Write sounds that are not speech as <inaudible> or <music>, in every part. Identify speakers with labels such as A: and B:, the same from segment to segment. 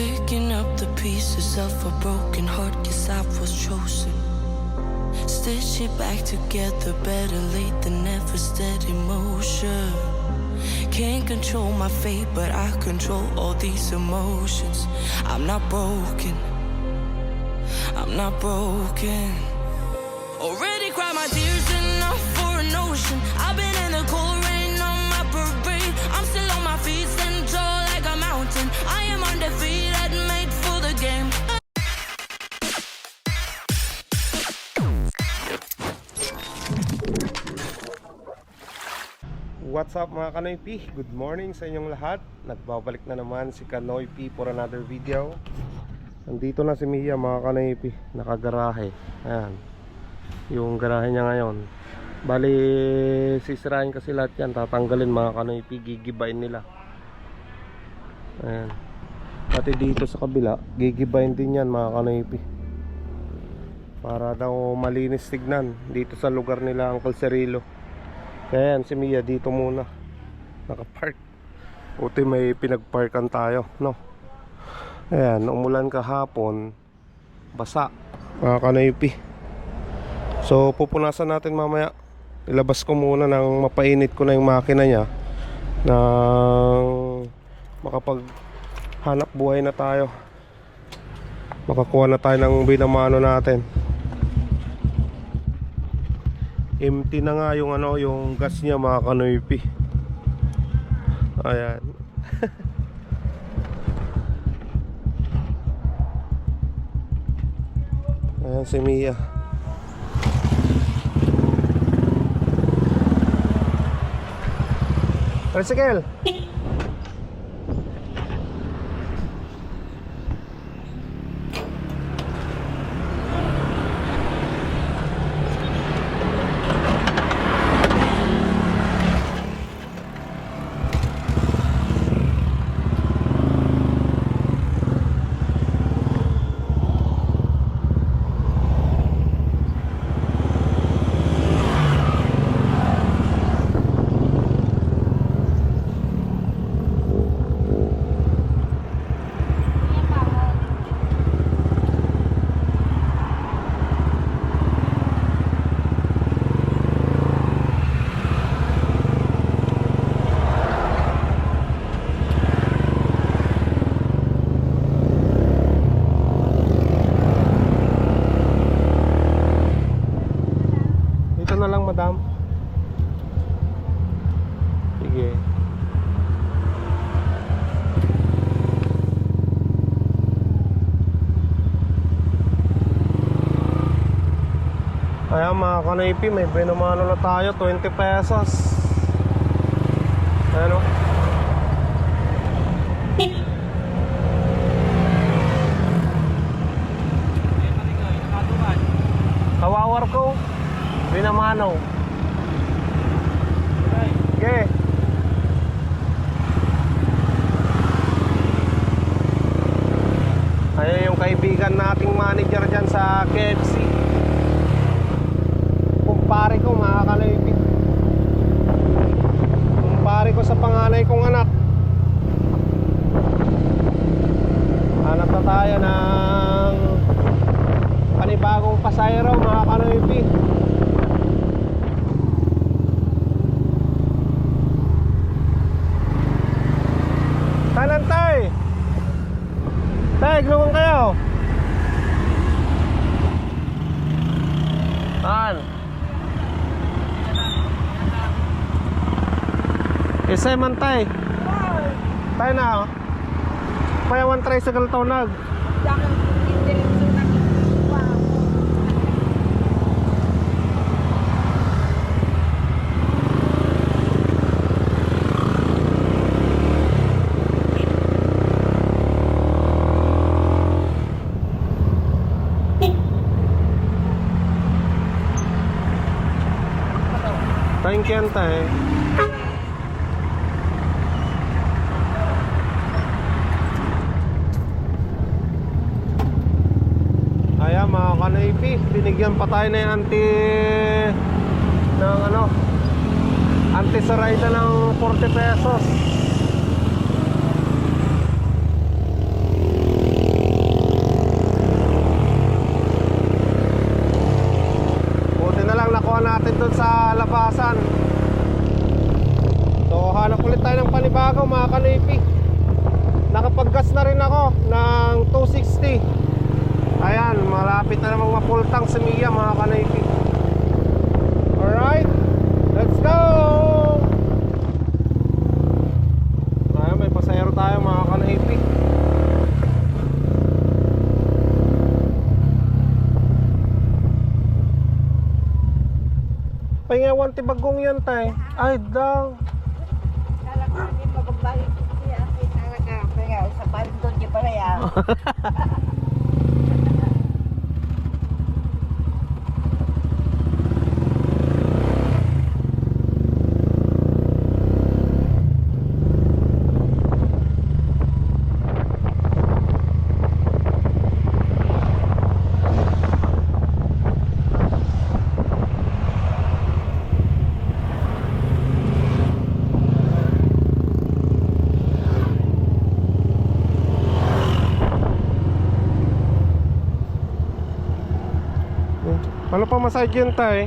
A: Picking up the pieces of a broken heart, guess I was chosen. Stitch it back together, better late than never, steady motion. Can't control my fate, but I control all these emotions. I'm not broken, I'm not broken. Already cried my tears enough for an ocean. I've been in the cold rain on my parade. I'm still on my feet, stand tall like a mountain. I am undefeated,
B: What's up mga Kanoy P? Good morning sa inyong lahat. Nagbabalik na naman si Kanoy P for another video. Nandito na si Mia mga Kanoy P. Nakagarahe. Ayan. Yung garahe niya ngayon. Bali sisirahin kasi lahat yan. Tatanggalin mga Kanoy P. Gigibain nila. Ayan. Pati dito sa kabila Gigibain din yan mga Kanoy P. Para daw malinis tignan Dito sa lugar nila Uncle Cerilo kaya yan, si Mia dito muna. Nakapark. Buti may pinagparkan tayo, no? Ayan, umulan kahapon. Basa. Mga kanaypi. So, pupunasan natin mamaya. Ilabas ko muna ng mapainit ko na yung makina niya. Nang makapag hanap buhay na tayo. Makakuha na tayo ng binamano natin empty na nga yung ano yung gas niya mga kanoypi. Ayan. <laughs> Ayan si Mia. Tricycle Dito na lang, madam. Sige. Ayan mga kanaypi, may binumano na tayo, 20 pesos. Ayan o. Kawawar ko, binamano. Okay. Ayan yung kaibigan nating manager dyan sa KFC. Kumpare ko mga kalaibig. Kumpare ko sa panganay kong anak. Hanap na tayo ng panibagong pasayro mga kalaibig. Kanan tay. Tay, gulungan kayo. Saan? Isay man tay. Tay na. oh. Payawan tricycle tao nag. Thank you tay. Mga kanaypi, binigyan pa tayo ng anti ng ano anti sarayda ng 40 pesos rin ako ng 260. Ayan, malapit na namang mapultang si Mia mga kanaypi. Alright, let's go! Ayan, may pasayro tayo mga kanaypi. Pahingawan ti bagong yan tay. Ay daw.
C: Lalakagin magabalik siya. Talaga. Kaya sa bandon niya pala yan. <laughs>
B: Pa massage yan tay?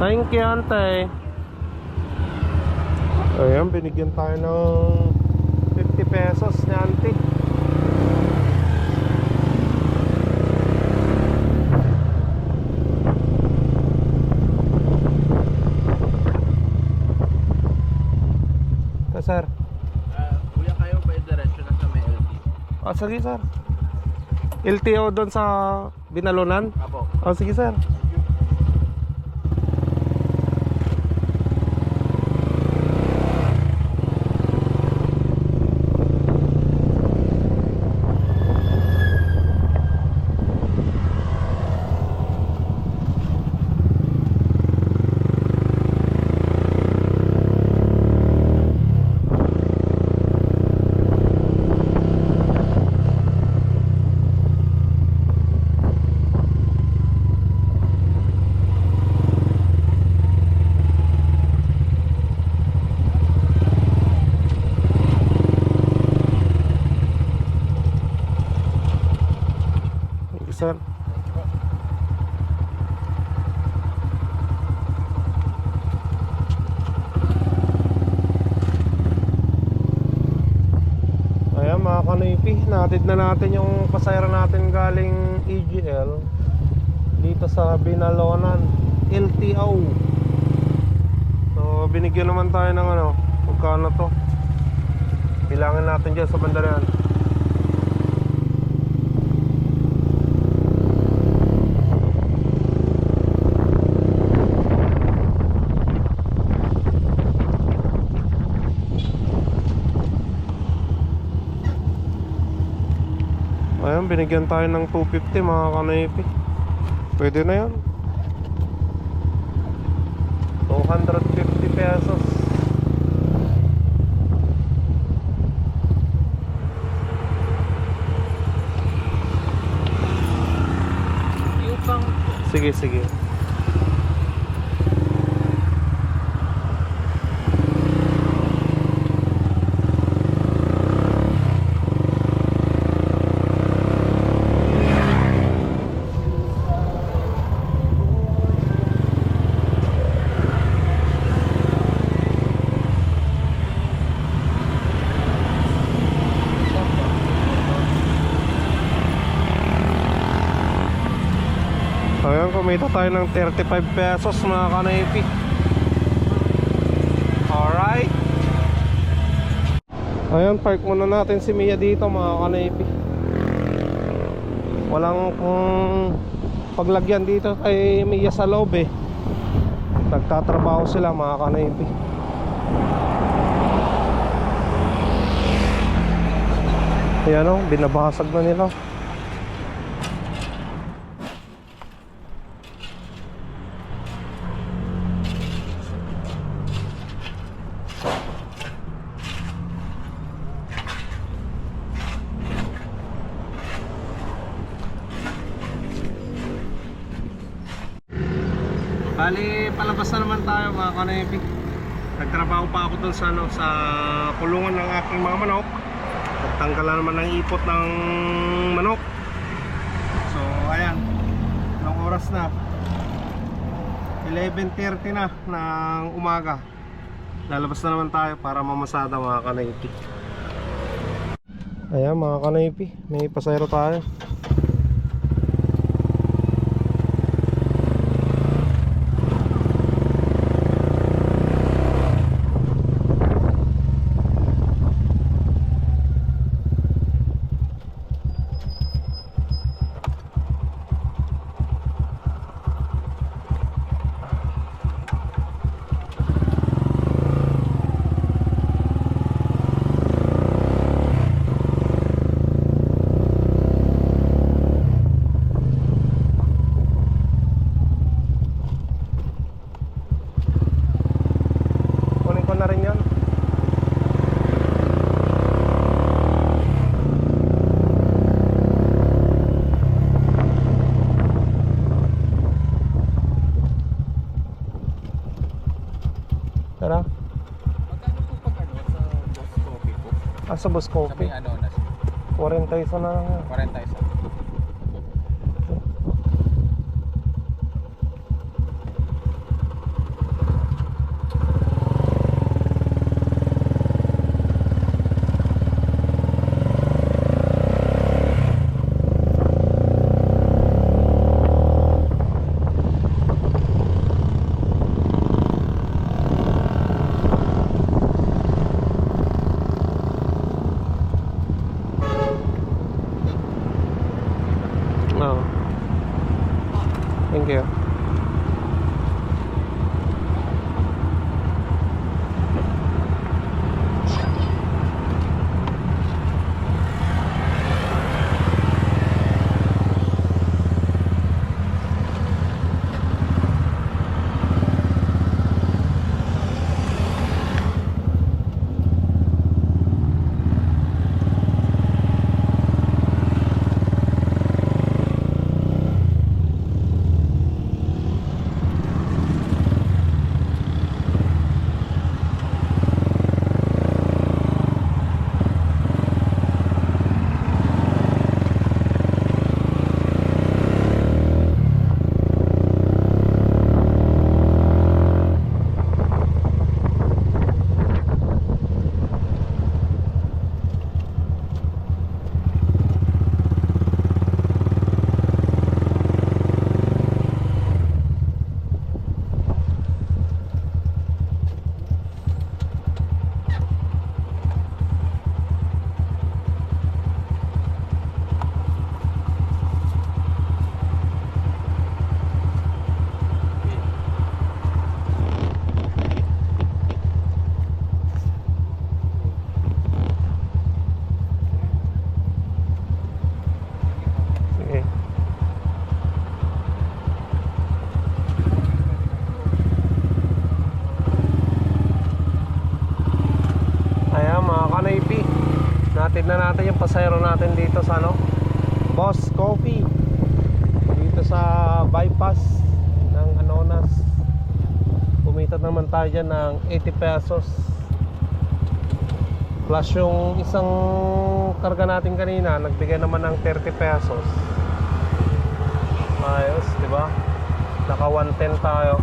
B: Thank you, ante. Ayan, binigyan tayo ng 50 pesos ni ante. Ah, sir.
D: Ah, kuya kayo ba yung diretso na sa may LT?
B: Ah, sige, sir. LTO doon sa Binalunan?
D: Apo.
B: Oh, sige, sir. Thank you, sir. Ayan mga kanipi, natid na natin yung pasayra natin galing EGL dito sa Binalonan, LTO. So binigyan naman tayo ng ano, magkano to? Bilangin natin dyan sa banda binigyan tayo ng 250 mga kanaypi. Pwede na yan. 250 pesos. Sige, sige. Ayan, kumita tayo ng 35 pesos mga kanaypi. Alright. Ayan, park muna natin si Mia dito mga kanaypi. Walang kung paglagyan dito kay Mia sa loob eh. Nagtatrabaho sila mga kanaypi. Ayan o, binabasag na nila. Tayo mga kanepi. Nagtrabaho pa ako dun sa, ano, sa kulungan ng aking mga manok. Nagtanggal na naman ng ipot ng manok. So, ayan. Ilang oras na. 11.30 na ng umaga. Lalabas na naman tayo para mamasada mga kanaypi. Ayan mga kanaypi, may pasayro tayo. Kunin ko na rin yan. Tara.
D: Magkano po pag ano sa boss coffee po?
B: Ah, sa Boss
D: Sa
B: Coffee.
D: may ano na
B: 40 isa na lang yan.
D: 40 isa.
B: Na natin yung pasayro natin dito sa ano. Boss Coffee Dito sa bypass ng Anonas. Pumitat naman tayo dyan ng 80 pesos. Plus yung isang karga natin kanina Nagbigay naman ng 30 pesos. Ayos, di ba? Naka 110 tayo.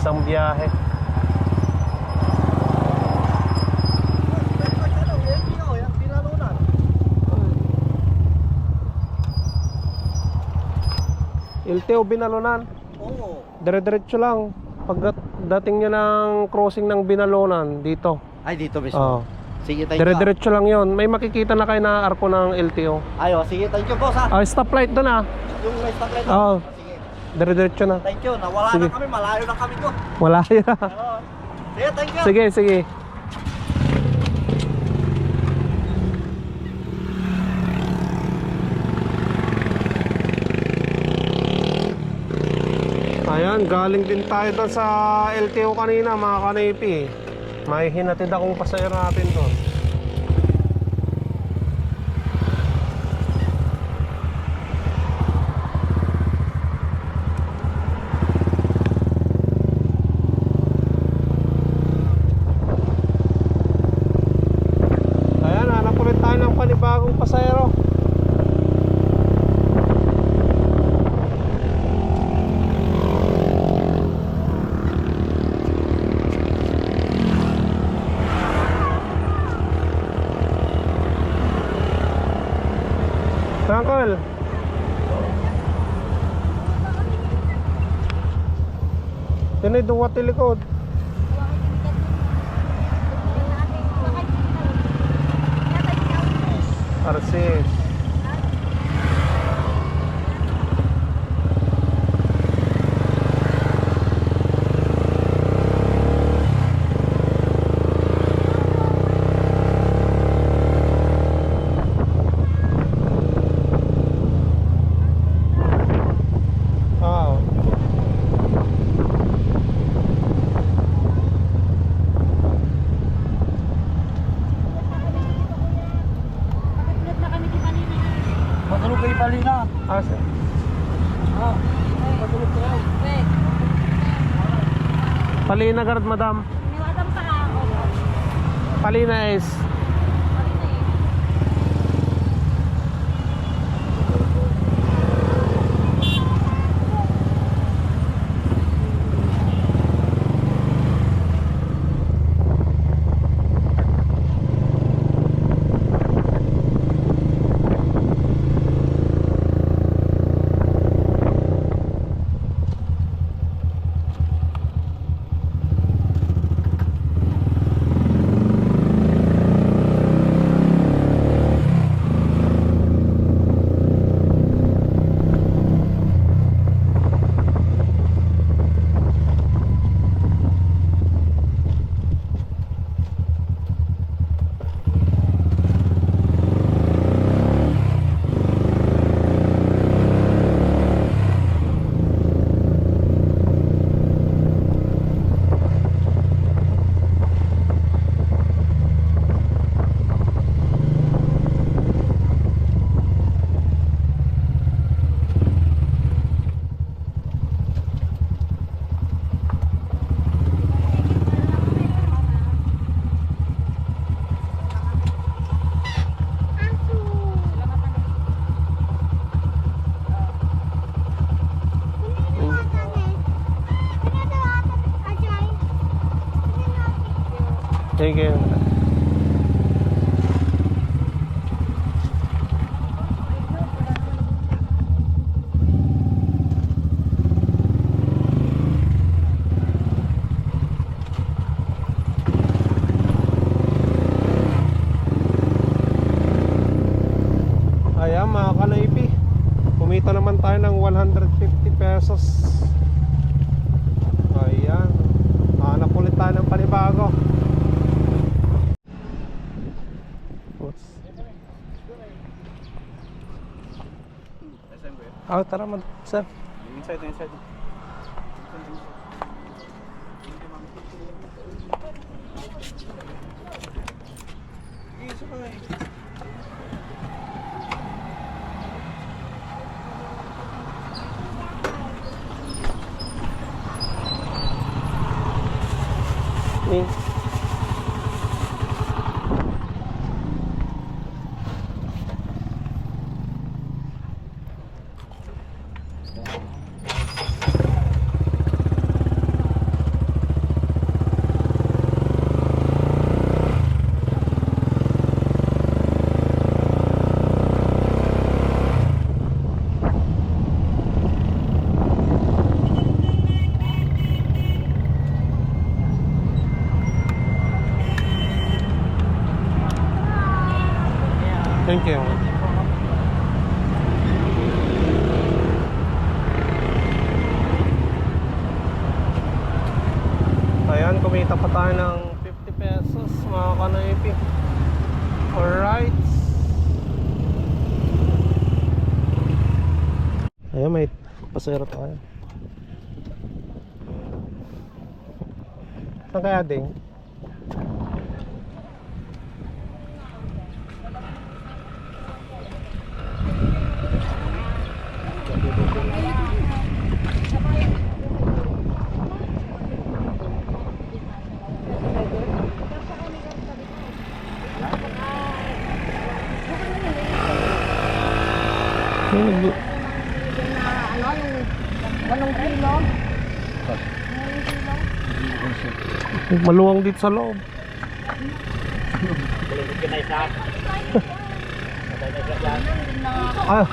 B: Isang biyahe Ilteo Binalunan.
E: Oo.
B: Dire-diretso lang. Pag dating nyo ng crossing ng Binalunan dito.
E: Ay, dito mismo.
B: Oh.
E: Sige, thank you.
B: Dire-diretso lang yon. May makikita na kayo na arko ng LTO.
E: Ayo, sige, thank you boss ha.
B: Ah, stoplight doon ah.
E: Yung may stoplight.
B: Oo.
E: Sige.
B: Dire-diretso na.
E: Thank you. Nawala
B: Sige.
E: na kami, malayo na kami.
B: Wala yan.
E: Oo. Sige, thank you.
B: sige, sige. Ayan, galing din tayo doon sa LTO kanina mga kanipi. May hinatid akong pasayro natin doon. Ayan, hanap ulit tayo ng panibagong pasayro. Tinay duwa tilikod. Arsis. Ah,
E: Matulog kayo pali na.
B: ah, sir. Palina guard, madam. Palina is. Thank you. Ayan mga kanaypi Kumita naman tayo ng 150 pesos Ayan Hanap ulit tayo ng panibago What's... Ah, tara man, sir
D: Inside, inside.
B: Thank you. Ayan, kumita pa tayo ng 50 pesos mga kanaypi. Alright. Ayan, may pasero tayo. Saan kaya ding? Maluwang dito sa loob. <laughs> ah.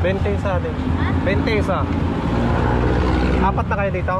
B: Bente isa din. Bente isa. Apat na kayo dito?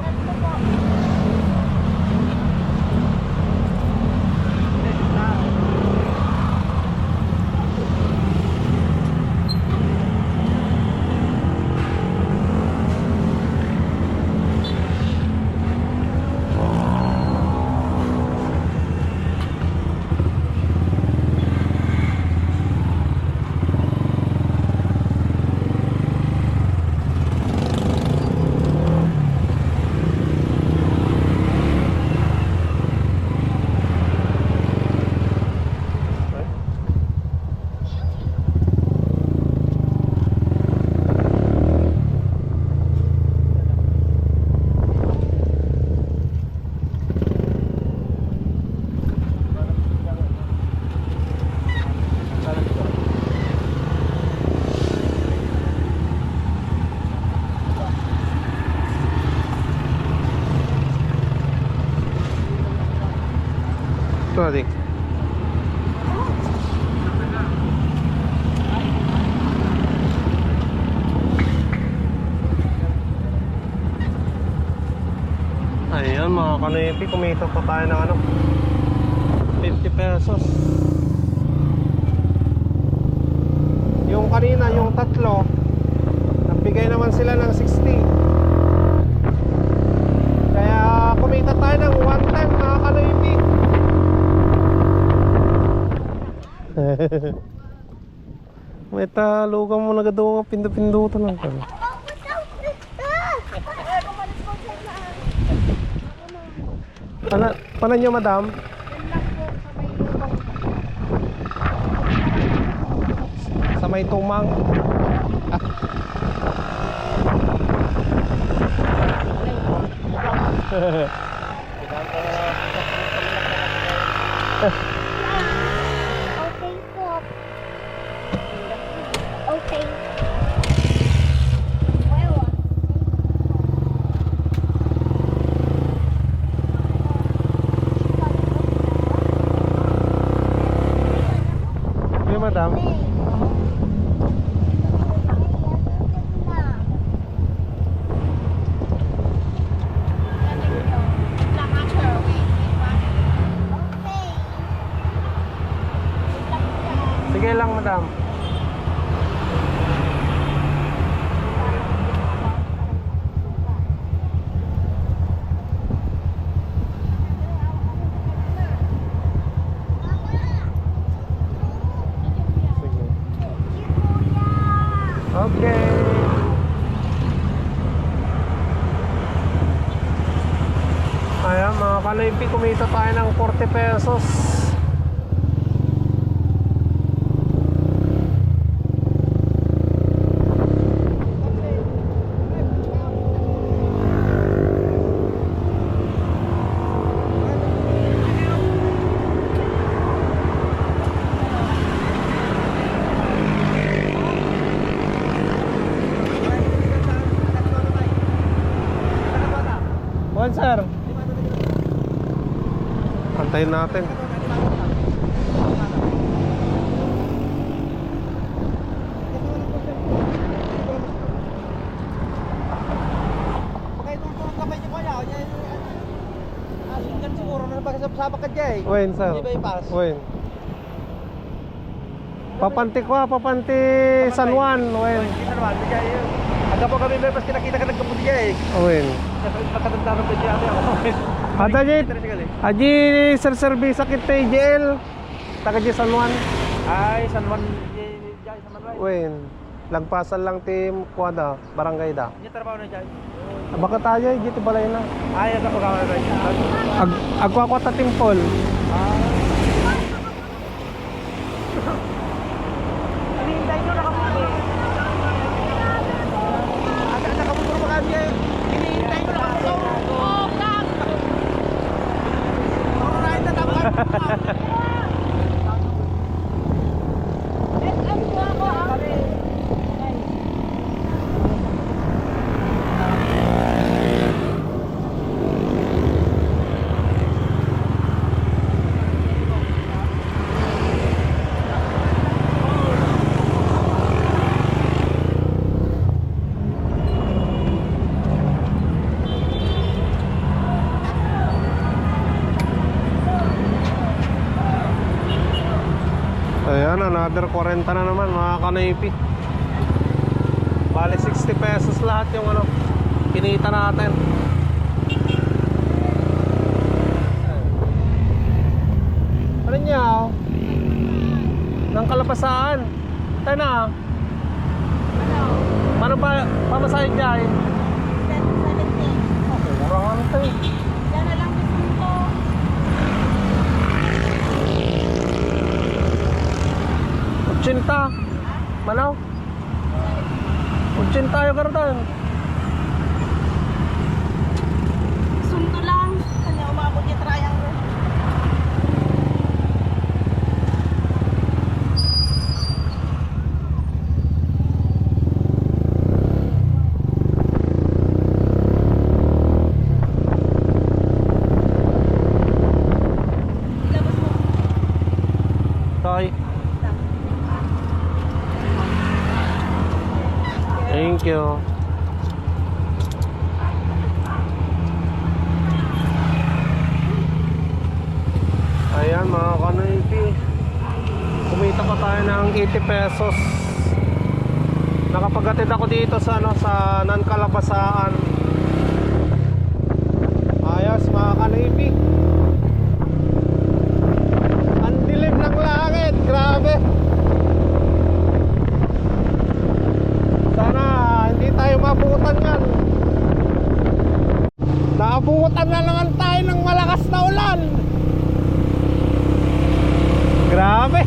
B: Ayan mga kanipi, kumita pa tayo ng ano? 50 pesos. Yung kanina, yung tatlo Nagbigay naman sila ng 60 Kaya kumita tayo ng 110 mga kanipi <laughs> May talugan mo nagaduwa pindu-pindutan lang ka. Pana, pana nyo madam? Sa may tumang.
F: Okay <laughs> po. Okay. Well,
B: Hey madam. Sige lang madam. Okay. Ayan mga kalaypi, kumita tayo ng 40 pesos. One sir. Antayin natin.
E: Pagka itutulog kamay niyo kaya, yan, asin kan siguro na pagkasabsabak ka dyan eh.
B: Wen sir.
E: Di ba ipas?
B: Wen. Papanti ko, papanti San Juan. Wen.
E: Naman, di kaya yun. Agad po kami may pas kinakita ka nagkaputi dyan eh.
B: Wen.
E: Nakatanda ka dyan ako.
B: Ada jay. Aji sir service sakit tay JL. Taga di San Juan.
E: Ay, San Juan, dyan sa Manway.
B: Wen. Lagpasan lang tim kuada, barangay da.
E: Niya trabaho na dyan.
B: Baka tayo dito balay na.
E: Ay, po kami na dyan.
B: Ag agwa ko ta timpol.
E: Hinihintay nyo, nakaputi. Agad nakaputi pa kami eh. Hinihintay nyo, nakaputi. Oh, kak! Alright, natapos.
B: Another 40 na naman mga kanipi. Bali 60 pesos lahat yung ano, kinita natin. Ano niya? oh? Ng kalapasaan. Tayo na. ah. Ano ba pamasahe dyan? Murahan tayo.
C: Yan na
B: 80 Manaw. 80 yung karatan mga kanoypi. Kumita pa tayo ng 80 pesos. Nakapagatid ako dito sa ano sa Nankalabasaan. Ayos mga kanoypi. Ang dilim ng langit, grabe. Sana hindi tayo mabutan yan. Naabutan na naman tayo ng malakas na ulan. Grabe.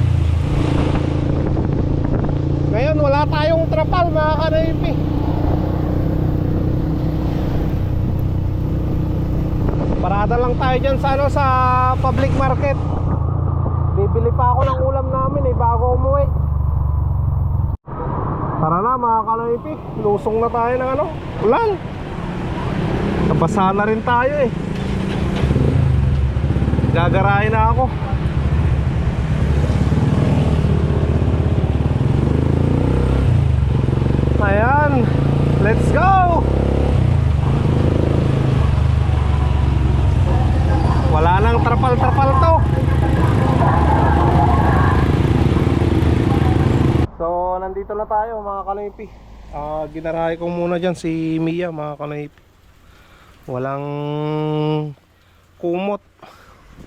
B: Ngayon wala tayong trapal mga kanaypi. Parada lang tayo dyan sa ano sa public market. Bibili pa ako ng ulam namin eh bago umuwi. Tara na mga kaloipi, lusong na tayo ng ano, ulan. Nabasa na rin tayo eh. Gagarahin na ako. Ayan, let's go! Wala nang trapal-trapal to. So, nandito na tayo mga kanipi. Ah, ginarahe ko muna diyan si Mia mga kanipi. Walang kumot.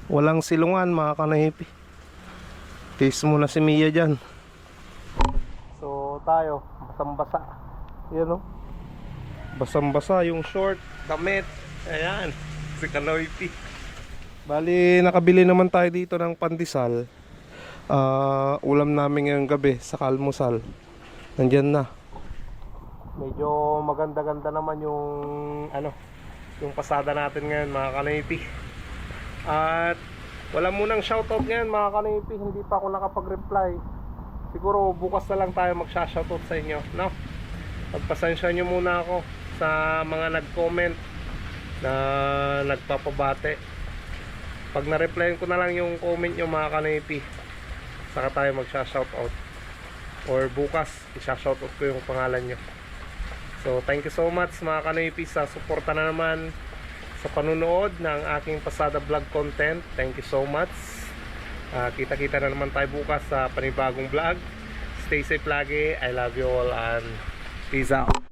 B: Walang silungan mga kanipi. Tis muna si Mia diyan. So, tayo basang-basa. Yan oh. Basang-basa yung short, damit. Ayan, si kanipi. Bali, nakabili naman tayo dito ng pandesal. Ah, ulam namin ngayong gabi sa kalmusal. Nandyan na. Medyo maganda-ganda naman yung ano, yung pasada natin ngayon mga kanipi. At wala munang shoutout ngayon mga kanipi, hindi pa ako nakapag-reply. Siguro bukas na lang tayo magsha-shoutout sa inyo, no? Pagpasensya nyo muna ako sa mga nag-comment na nagpapabate. Pag na-replyan ko na lang yung comment nyo mga kanipi saka tayo magsha-shoutout. Or bukas isha-shoutout ko yung pangalan nyo. So thank you so much mga kanipi sa suporta na naman sa panunood ng aking pasada vlog content. Thank you so much Ah, kita-kita na naman tayo bukas sa panibagong vlog. Stay safe lagi. I love you all and peace out